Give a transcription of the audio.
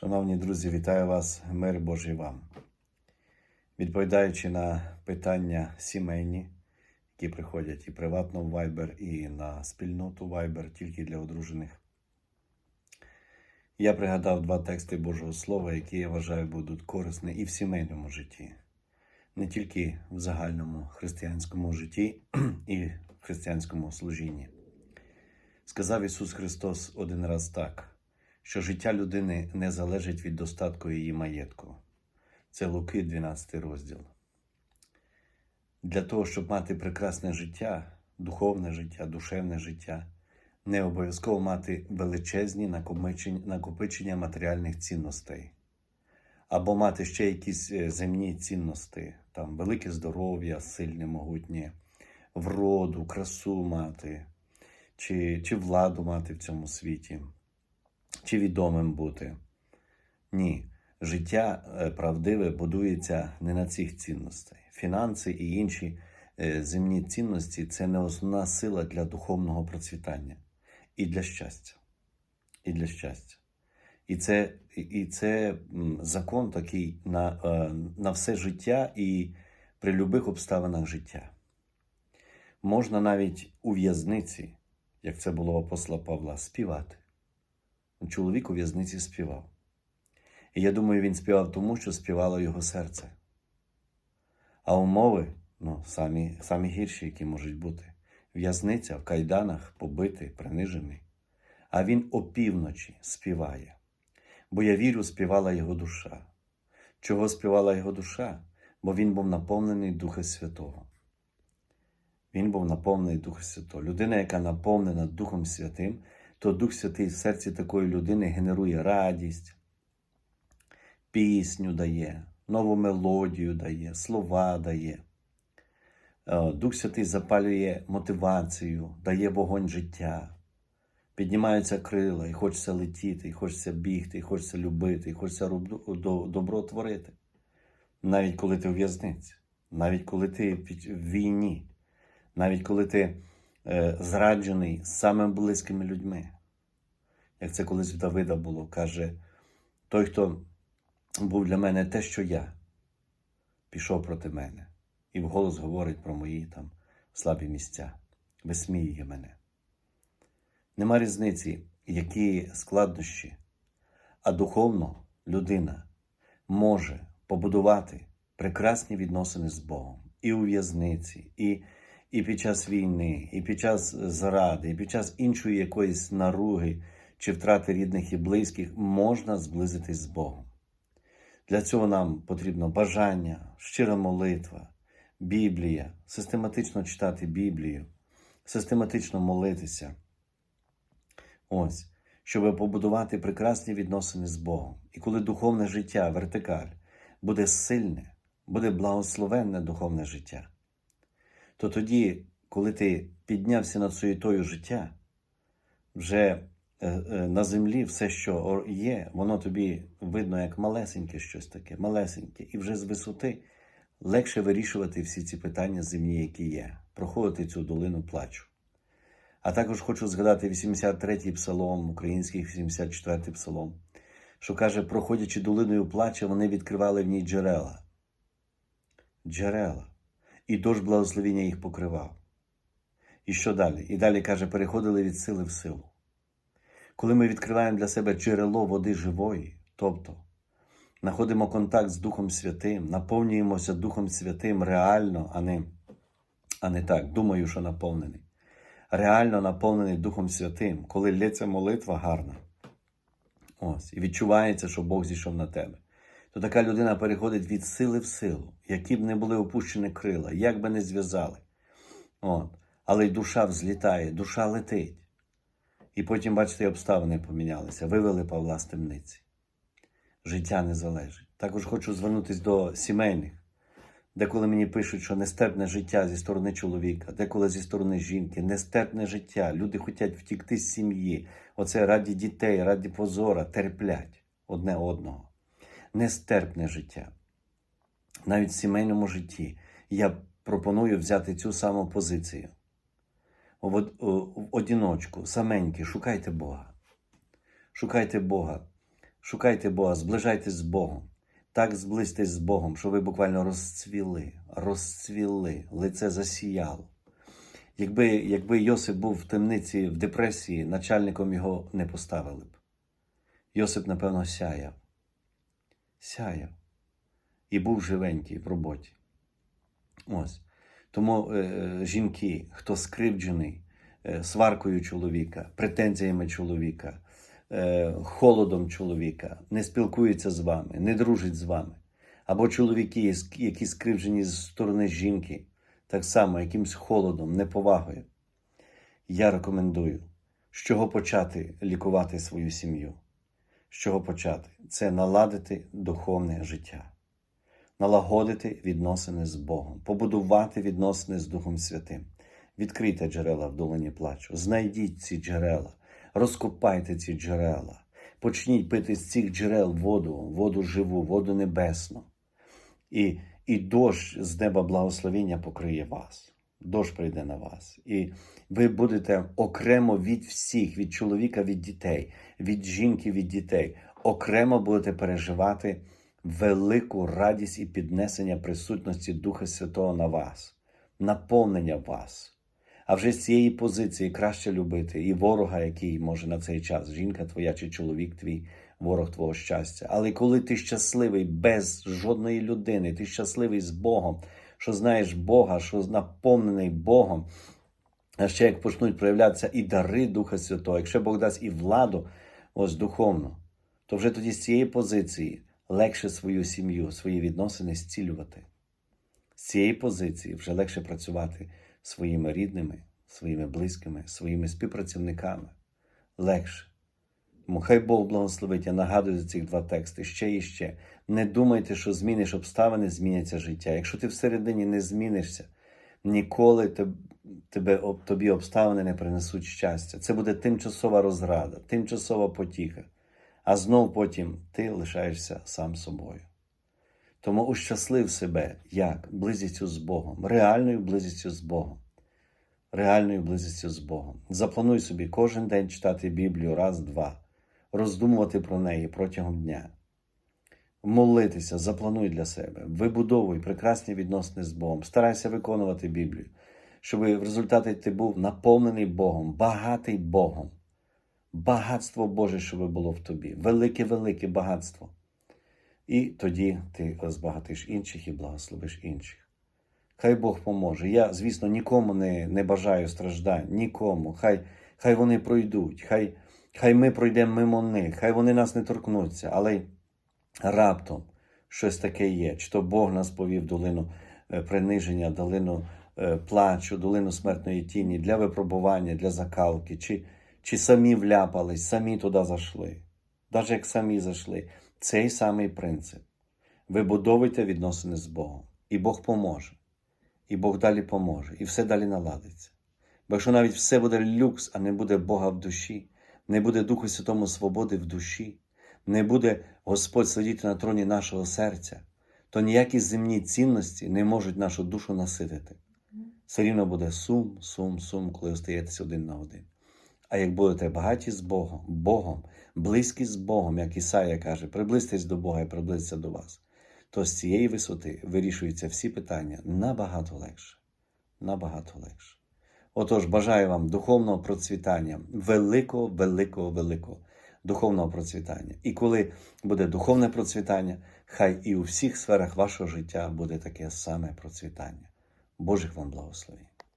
Шановні друзі, вітаю вас, мир Божий вам. Відповідаючи на питання сімейні, які приходять і приватно в Viber, і на спільноту Viber, тільки для одружених, я пригадав два тексти Божого Слова, які я вважаю будуть корисні і в сімейному житті, не тільки в загальному християнському житті і в християнському служінні. Сказав Ісус Христос один раз так, що життя людини не залежить від достатку її маєтку. Це Луки, 12 розділ. Для того, щоб мати прекрасне життя, духовне життя, душевне життя, не обов'язково мати величезні накопичення, матеріальних цінностей, або мати ще якісь е, земні цінності, там велике здоров'я, сильне, могутнє, вроду, красу мати, чи, чи владу мати в цьому світі, чи відомим бути. Ні, життя е, правдиве будується не на цих цінностей. Фінанси і інші е, земні цінності це не основна сила для духовного процвітання і для щастя. І для щастя. І це, і це закон такий на, е, на все життя і при любих обставинах життя. Можна навіть у в'язниці, як це було у апостола Павла, співати. Чоловік у в'язниці співав. І я думаю, він співав тому, що співало його серце. А умови, ну, самі, самі гірші, які можуть бути. В'язниця в кайданах, побитий, принижений. А він опівночі співає. Бо я вірю, співала його душа. Чого співала його душа? Бо він був наповнений Духа Святого. Він був наповнений Духа Святого. Людина, яка наповнена Духом Святим, то Дух Святий в серці такої людини генерує радість, пісню дає, нову мелодію дає, слова дає. Е, Дух Святий запалює мотивацію, дає вогонь життя. Піднімаються крила, і хочеться летіти, і хочеться бігти, і хочеться любити, і хочеться добро творити. Навіть коли ти в в'язниці, навіть коли ти в війні, навіть коли ти зраджений з самими близькими людьми. Як це колись в Давида було, каже: той, хто був для мене те, що я, пішов проти мене, і вголос говорить про мої там слабі місця, висміює мене. Нема різниці, які складнощі, а духовно людина може побудувати прекрасні відносини з Богом і у в'язниці, і, і під час війни, і під час зради, і під час іншої якоїсь наруги чи втрати рідних і близьких можна зблизитись з Богом. Для цього нам потрібно бажання, щира молитва, Біблія, систематично читати Біблію, систематично молитися. Ось, щоб побудувати прекрасні відносини з Богом. І коли духовне життя, вертикаль, буде сильне, буде благословенне духовне життя, то тоді, коли ти піднявся над суєтою життя, вже е, е, на землі все, що є, воно тобі видно як малесеньке щось таке, малесеньке, і вже з висоти легше вирішувати всі ці питання земні, які є, проходити цю долину плачу. А також хочу згадати 83-й псалом, український 84-й псалом, що каже, проходячи долиною плача, вони відкривали в ній джерела. Джерела. І дощ благословіння їх покривав. І що далі? І далі каже, переходили від сили в силу. Коли ми відкриваємо для себе джерело води живої, тобто знаходимо контакт з Духом Святим, наповнюємося Духом Святим реально, а не, а не так, думаю, що наповнений. Реально наповнений Духом Святим, коли лється молитва гарна. Ось, і відчувається, що Бог зійшов на тебе. То така людина переходить від сили в силу, які б не були опущені крила, як би не зв'язали. От. Але й душа взлітає, душа летить. І потім, бачите, обставини помінялися. Вивели Павла з темниці. Життя не залежить. Також хочу звернутися до сімейних. Деколи мені пишуть, що нестерпне життя зі сторони чоловіка, деколи зі сторони жінки, нестерпне життя. Люди хочуть втікти з сім'ї. Оце раді дітей, раді позора, терплять одне одного. Нестерпне життя. Навіть в сімейному житті я пропоную взяти цю саму позицію. В, од- в одіночку, саменьки, шукайте Бога. Шукайте Бога, Шукайте Бога, зближайтесь з Богом. Так зблизьтесь з Богом, що ви буквально розцвіли, розцвіли, лице засіяло. Якби, якби Йосип був в темниці в депресії, начальником його не поставили б. Йосип, напевно, сяяв. Сяяв. І був живенький в роботі. Ось. Тому е, е, жінки, хто скривджений е, сваркою чоловіка, претензіями чоловіка, е, холодом чоловіка, не спілкується з вами, не дружить з вами. Або чоловіки, які скривджені з сторони жінки, так само якимсь холодом, неповагою. Я рекомендую, з чого почати лікувати свою сім'ю. З чого почати? Це наладити духовне життя, налагодити відносини з Богом, побудувати відносини з Духом Святим. Відкрийте джерела в долині плачу, знайдіть ці джерела, розкопайте ці джерела, почніть пити з цих джерел воду, воду живу, воду небесну. І, і дощ з неба благословення покриє вас. Дощ прийде на вас. І ви будете окремо від всіх, від чоловіка, від дітей, від жінки, від дітей, окремо будете переживати велику радість і піднесення присутності Духа Святого на вас, наповнення вас. А вже з цієї позиції краще любити і ворога, який може на цей час, жінка твоя чи чоловік твій, ворог твого щастя. Але коли ти щасливий без жодної людини, ти щасливий з Богом, що знаєш Бога, що наповнений Богом, а ще як почнуть проявлятися і дари Духа Святого, якщо Бог дасть і владу, ось духовно, то вже тоді з цієї позиції легше свою сім'ю, свої відносини зцілювати. З цієї позиції вже легше працювати своїми рідними, своїми близькими, своїми співпрацівниками. Легше. Хай Бог благословить. Я нагадую за цих два тексти ще і ще. Не думайте, що зміниш обставини, зміняться життя. Якщо ти всередині не змінишся, ніколи тебе, тобі обставини не принесуть щастя. Це буде тимчасова розрада, тимчасова потіха. А знов потім ти лишаєшся сам собою. Тому ущаслив себе як близістю з Богом, реальною близістю з Богом. Реальною близістю з Богом. Заплануй собі кожен день читати Біблію раз-два, роздумувати про неї протягом дня. Молитися, заплануй для себе, вибудовуй прекрасні відносини з Богом, старайся виконувати Біблію, щоб в результаті ти був наповнений Богом, багатий Богом. Багатство Боже, щоб було в тобі, велике-велике багатство. І тоді ти збагатиш інших і благословиш інших. Хай Бог поможе. Я, звісно, нікому не, не бажаю страждань, нікому. Хай, хай вони пройдуть, хай, хай ми пройдемо мимо них, хай вони нас не торкнуться, але раптом щось таке є. Чи то Бог нас повів долину е, приниження, долину е, плачу, долину смертної тіні для випробування, для закалки, чи, чи самі вляпались, самі туди зайшли. Навіть як самі зайшли, цей самий принцип. Вибудовуйте відносини з Богом, і Бог поможе. І Бог далі поможе, і все далі наладиться. Бо якщо навіть все буде люкс, а не буде Бога в душі, не буде Духу Святому свободи в душі, не буде Господь сидіти на троні нашого серця, то ніякі земні цінності не можуть нашу душу наситити. Все рівно буде сум, сум, сум, коли остаєтеся один на один. А як будете багаті з Богом, Богом, близькі з Богом, як Ісая каже, приблизьтесь до Бога і приблизиться до вас, то з цієї висоти вирішуються всі питання набагато легше. Набагато легше. Отож, бажаю вам духовного процвітання, великого, великого, великого духовного процвітання. І коли буде духовне процвітання, хай і у всіх сферах вашого життя буде таке саме процвітання. Божих вам благословень.